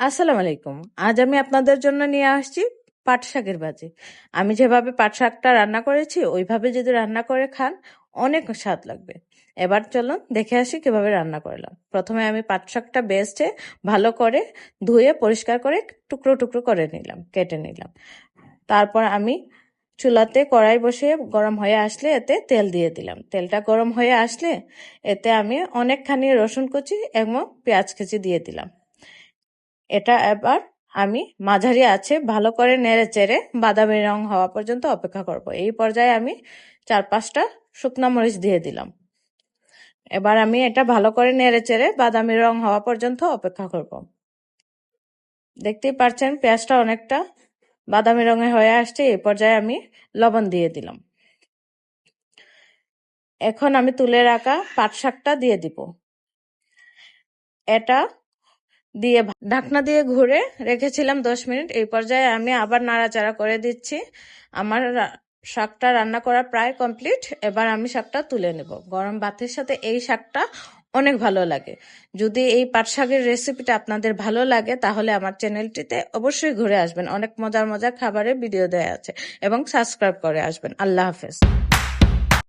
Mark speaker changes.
Speaker 1: আসসালামু আলাইকুম। আজ আমি আপনাদের জন্য নিয়ে আসছি পাট শাকের ভাজি। আমি যেভাবে পাট শাকটা রান্না করেছি, ওইভাবে যদি রান্না করে খান, অনেক স্বাদ লাগবে। এবার চলুন দেখে আসি কীভাবে রান্না করলাম। প্রথমে আমি পাট শাকটা বেস্টে ভালো করে ধুয়ে পরিষ্কার করে টুকরো টুকরো করে নিলাম, কেটে নিলাম। তারপর আমি চুলাতে কড়াই বসিয়ে গরম হয়ে আসলে এতে তেল দিয়ে দিলাম। তেলটা গরম হয়ে আসলে এতে আমি অনেকখানি রসুন কুচি এবং পেঁয়াজ কুচি দিয়ে দিলাম। এটা এবার আমি মাঝারি আছে, ভালো করে নেড়ে চেড়ে বাদামি রং হওয়া পর্যন্ত অপেক্ষা করব। এই পর্যায়ে আমি চার পাঁচটা শুকনো মরিচ দিয়ে দিলাম। এবার আমি এটা ভালো করে নেড়ে চেড়ে বাদামি রং হওয়া পর্যন্ত অপেক্ষা করব। দেখতেই পারছেন পেঁয়াজটা অনেকটা বাদামি রঙে হয়ে আসছে, এই পর্যায়ে আমি লবণ দিয়ে দিলাম। এখন আমি তুলে রাখা পাট শাকটা দিয়ে দিব। এটা দিয়ে ঢাকনা দিয়ে ঘুরে রেখেছিলাম দশ মিনিট। এই পর্যায়ে আমি আবার নাড়াচাড়া করে দিচ্ছি। আমার শাকটা রান্না করা প্রায় কমপ্লিট। এবার আমি শাকটা তুলে নেব। গরম ভাতের সাথে এই শাকটা অনেক ভালো লাগে। যদি এই পাট শাকের রেসিপিটা আপনাদের ভালো লাগে, তাহলে আমার চ্যানেলটিতে অবশ্যই ঘুরে আসবেন। অনেক মজার মজার খাবারের ভিডিও দেওয়া আছে। এবং সাবস্ক্রাইব করে আসবেন। আল্লাহ হাফেজ।